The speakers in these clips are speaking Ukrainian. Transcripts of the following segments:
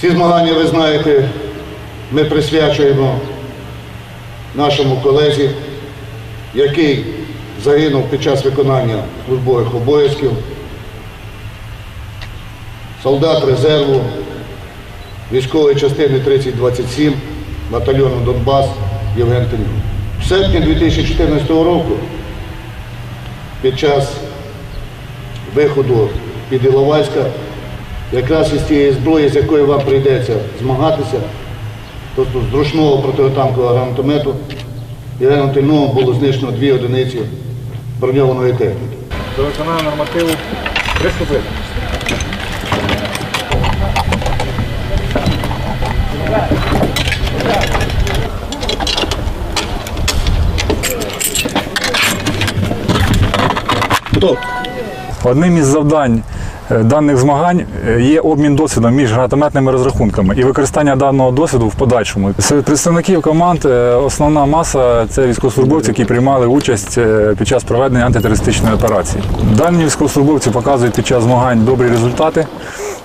Ці змагання, ви знаєте, ми присвячуємо нашому колезі, який загинув під час виконання службових обов'язків, солдат резерву військової частини 3027 батальйону Донбас Євген Тенюк. В серпні 2014 року під час виходу під Іловайська, якраз із тієї зброї, з якою вам прийдеться змагатися, тобто з ручного протитанкового гранатомету, Євгеном Тельновим було знищено дві одиниці броньованої техніки. До виконання нормативу приступити. Одним із завдань даних змагань е, є обмін досвідом між гранатометними розрахунками і використання даного досвіду в подальшому. Серед представників команд е, основна маса це військовослужбовці, які приймали участь е, під час проведення антитерористичної операції. Дані військовослужбовці показують під час змагань добрі результати.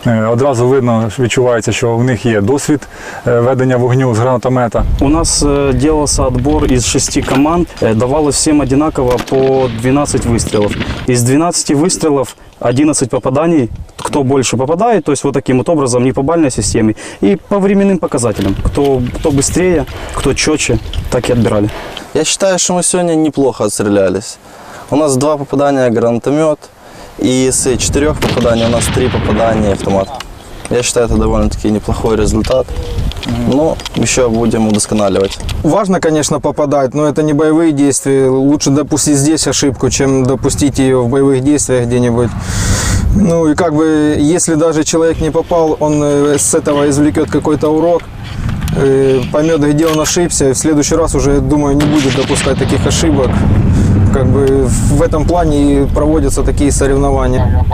Е, Одразу видно, відчувається, що в них є досвід е, ведення вогню з гранатомета. У нас э, делался отбор из шести команд. Э, Давалось всем одинаково по 12 выстрелов. Из 12 выстрелов 11 попаданий. Кто больше попадает, то есть вот таким вот образом, не по бальной системе. И по временным показателям. Кто, кто быстрее, кто четче, так и отбирали. Я считаю, что мы сегодня неплохо отстрелялись. У нас два попадания гранатомет, и с четырех попаданий у нас три попадания автомат. Я считаю, это довольно-таки неплохой результат. Но еще будем удосконаливать. Важно, конечно, попадать, но это не боевые действия. Лучше допустить здесь ошибку, чем допустить ее в боевых действиях где-нибудь. Ну и как бы, если даже человек не попал, он э, с этого извлекет какой-то урок, э, поймет, где он ошибся, и в следующий раз уже, думаю, не будет допускать таких ошибок. Как бы в этом плане и проводятся такие соревнования.